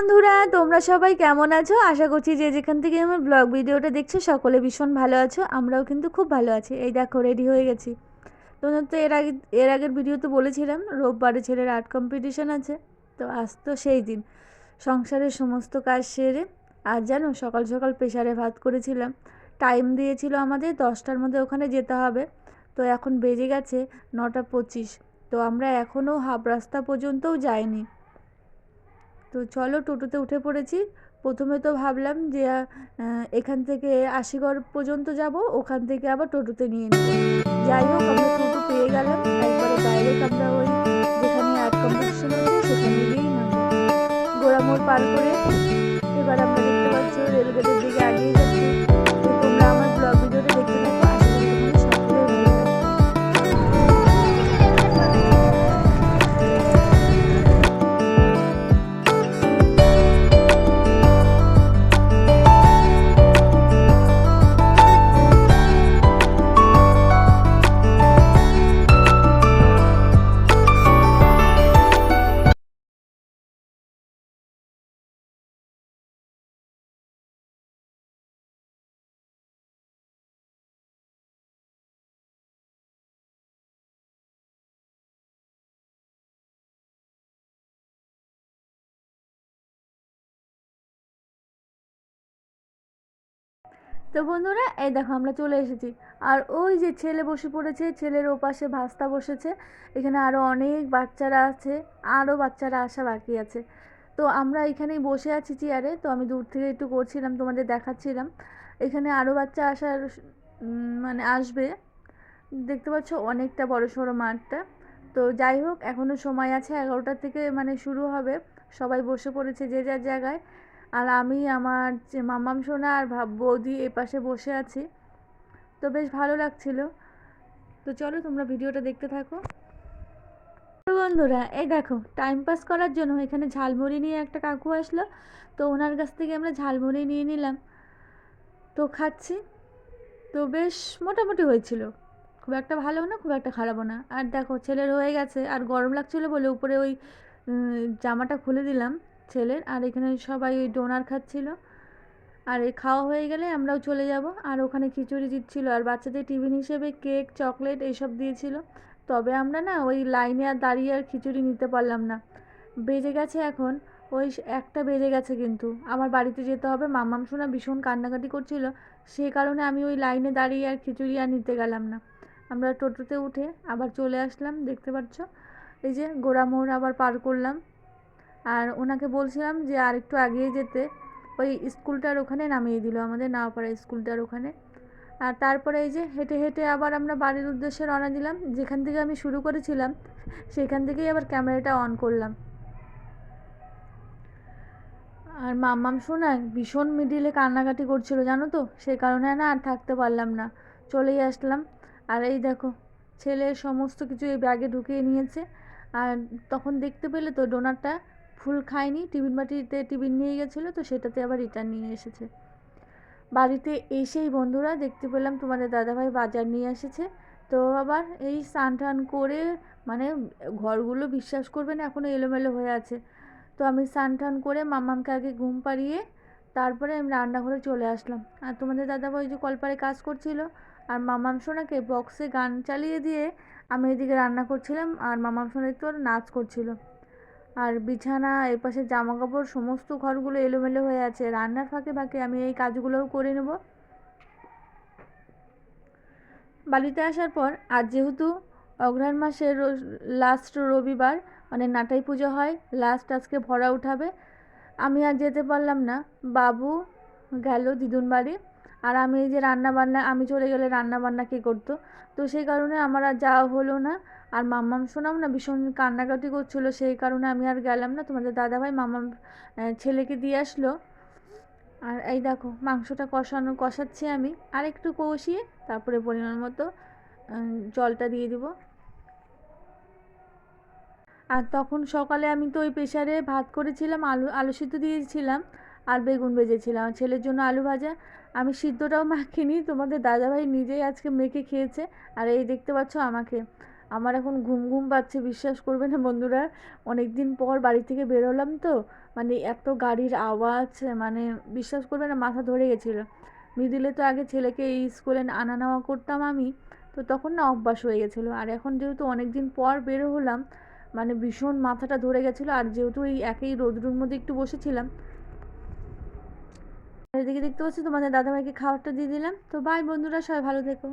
বন্ধুরা, তোমরা সবাই কেমন আছো? আশা করছি যে যেখান থেকে আমার ব্লগ ভিডিওটা দেখছ, সকলে ভীষণ ভালো আছো। আমরাও কিন্তু খুব ভালো আছি। এই দেখো রেডি হয়ে গেছি। তোমাদের তো এর আগে এর আগের ভিডিওতে বলেছিলাম, রোববারে ছেলের আর্ট কম্পিটিশন আছে। তো আজ তো সেই দিন। সংসারের সমস্ত কাজ সেরে, আর জানো, সকাল সকাল প্রেশারে ভাত করেছিলাম। টাইম দিয়েছিল আমাদের দশটার মধ্যে ওখানে যেতে হবে। তো এখন বেজে গেছে নটা পঁচিশ। তো আমরা এখনও হাফ রাস্তা পর্যন্তও যাইনি। তো চলো টোটোতে উঠে পড়েছি। প্রথমে তো ভাবলাম যে এখান থেকে আশিগড় পর্যন্ত যাব, ওখান থেকে আবার টোটোতে নিয়ে নেব। যাই হোক, আমরা টোটো পেয়ে গেলাম। একবারে ডাইরেক্ট আমরা ওই যেখানে আর্ট কম্পিটিশন হচ্ছে সেখানে গিয়েই নামবো। গোড়ামোড় পার করে এবার আমরা দেখতে পাচ্ছি রেলগেটের দিকে আগিয়ে যাচ্ছি। তো বন্ধুরা, এই দেখো আমরা চলে এসেছি। আর ওই যে ছেলে বসে পড়েছে, ছেলের ওপাশে ভাস্তা বসেছে। এখানে আরও অনেক বাচ্চারা আছে আরও বাচ্চারা আসা বাকি আছে। তো আমরা এখানেই বসে আছি চেয়ারে তো আমি দূর থেকে একটু করছিলাম, তোমাদের দেখাচ্ছিলাম। এখানে আরও বাচ্চা আসার মানে আসবে। দেখতে পাচ্ছ অনেকটা বড় সড়ো মাঠটা। তো যাই হোক এখনও সময় আছে, এগারোটার থেকে মানে শুরু হবে। সবাই বসে পড়েছে যে যার জায়গায়। আর আমি আমার যে মামাম সোনা আর ভাব বৌদি এ পাশে বসে আছি। তো বেশ ভালো লাগছিল। তো চলো তোমরা ভিডিওটা দেখতে থাকো। বন্ধুরা, এই দেখো টাইম পাস করার জন্য এখানে ঝালমুড়ি নিয়ে একটা কাকু আসলো। তো ওনার কাছ থেকে আমরা ঝালমুড়ি নিয়ে নিলাম। তো খাচ্ছি। তো বেশ মোটামুটি হয়েছিল। খুব একটা ভালো না, খুব একটা খারাপও না। আর দেখো, ছেলের হয়ে গেছে। আর গরম লাগছিল বলে উপরে ওই জামাটা খুলে দিলাম। ছেলের, আর এখানে সবাই ওই ডোনার খাচ্ছিল। আর এই খাওয়া হয়ে গেলে আমরাও চলে যাব। আর ওখানে খিচুড়ি দিচ্ছিল আর বাচ্চাদের টিফিন হিসেবে কেক, চকলেট এইসব দিয়েছিল। তবে আমরা না ওই লাইনে আর দাঁড়িয়ে আর খিচুড়ি নিতে পারলাম না। বেজে গেছে এখন। ওই একটা বেজে গেছে কিন্তু। আমার বাড়িতে যেতে হবে। মামাম শোনা ভীষণ কান্নাকাটি করছিল। সে কারণে আমি ওই লাইনে দাঁড়িয়ে আর খিচুড়ি আর নিতে গেলাম না। আমরা টোটোতে উঠে আবার চলে আসলাম, দেখতে পাচ্ছ? এই যে গোড়ামোড় আবার পার করলাম। আর ওনাকে বলছিলাম যে আর একটু আগিয়ে যেতে। ওই স্কুলটার ওখানে নামিয়ে দিল আমাদের না নাওপাড়া স্কুলটার ওখানে। আর তারপরে এই যে হেঁটে হেঁটে আবার আমরা বাড়ির উদ্দেশ্যে রওনা দিলাম। যেখান থেকে আমি শুরু করেছিলাম, সেখান থেকেই আবার ক্যামেরাটা অন করলাম। আর মাম্মাম শোনা ভীষণ মিডিলে কান্নাকাটি করছিল, জানো তো? সেই কারণে না আর থাকতে পারলাম না। চলেই আসলাম। আর এই দেখো, ছেলে সমস্ত কিছু এই ব্যাগে ঢুকিয়ে নিয়েছে। আর তখন দেখতে পেলে তো ডোনারটা ফুল খায়নি, টিফিন বাটিতে টিফিন নিয়ে গেছিল, তো সেটাতে আবার রিটার্ন নিয়ে এসেছে। বাড়িতে এসেই বন্ধুরা দেখতে পেলাম তোমাদের দাদাভাই বাজার নিয়ে এসেছে। তো আবার এই স্নান টান করে মানে ঘরগুলো বিশ্বাস করবে না এখনও এলোমেলো হয়ে আছে। তো আমি স্নান টান করে মামামকে আগে ঘুম পাড়িয়ে তারপরে আমি রান্নাঘরে চলে আসলাম। আর তোমাদের দাদাভাই যে কলপারে কাজ করছিল আর মামাম সোনাকে বক্সে গান চালিয়ে দিয়ে আমি এদিকে রান্না করছিলাম আর মামাম সোনা একটু নাচ করছিল। আর বিছানা, এপাশে জামা কাপড় সমস্ত ঘরগুলো এলোমেলো হয়ে আছে। রান্নার ফাঁকে ফাঁকে আমি এই কাজগুলোও করে নেব। বাড়িতে আসার পর, আজ যেহেতু অঘ্রাণ মাসের লাস্ট রবিবার মানে নাটাই পুজো হয় লাস্ট আজকে ভরা উঠাবে, আমি আর যেতে পারলাম না। বাবু গেল দিদুন বাড়ি আর আমি এই যে রান্না বান্না আমি চলে গেলে রান্না বান্না কে করতো? তো সেই কারণে আমার আর যাওয়া হলো না। আর মাম্মাম শোনাম না, ভীষণ কান্নাকাটি করছিল। সেই কারণে আমি আর গেলাম না। তোমাদের দাদাভাই মাম্মাম ছেলেকে দিয়ে আসলো। আর এই দেখো, মাংসটা কষানো, কষাচ্ছি আমি। আর একটু কষিয়ে তারপরে পরিমাণ মতো জলটা দিয়ে দিব। আর তখন সকালে আমি তো ওই প্রেশারে ভাত করেছিলাম, আলু আলু সিদ্ধ দিয়েছিলাম। আর বেগুন ভেজেছিলাম ছেলের জন্য আলু ভাজা। আমি সিদ্ধটাও মাখিনি, তোমাদের দাদাভাই নিজেই আজকে মেখে খেয়েছে। আর এই দেখতে পাচ্ছ আমাকে। আমার এখন ঘুম ঘুম পাচ্ছে, বিশ্বাস করবে না বন্ধুরা। অনেক দিন পর বাড়ি থেকে বেরোলাম তো মানে এত গাড়ির আওয়াজ মানে বিশ্বাস করবে না, মাথা ধরে গেছিল। মিডিলে তো আগে ছেলেকে এই স্কুলে আনা নেওয়া করতাম আমি, তো তখন না অভ্যাস হয়ে গেছিল। আর এখন যেহেতু অনেক দিন পর বেরো হলাম মানে ভীষণ মাথাটা ধরে গেছিল। আর যেহেতু এই একই রোদ্রুর মধ্যে একটু বসেছিলাম এদিকে দেখতে পাচ্ছি তোমাদের দাদাভাইকে খাবারটা দিয়ে দিলাম। তো বাই বন্ধুরা সবাই ভালো থেকো।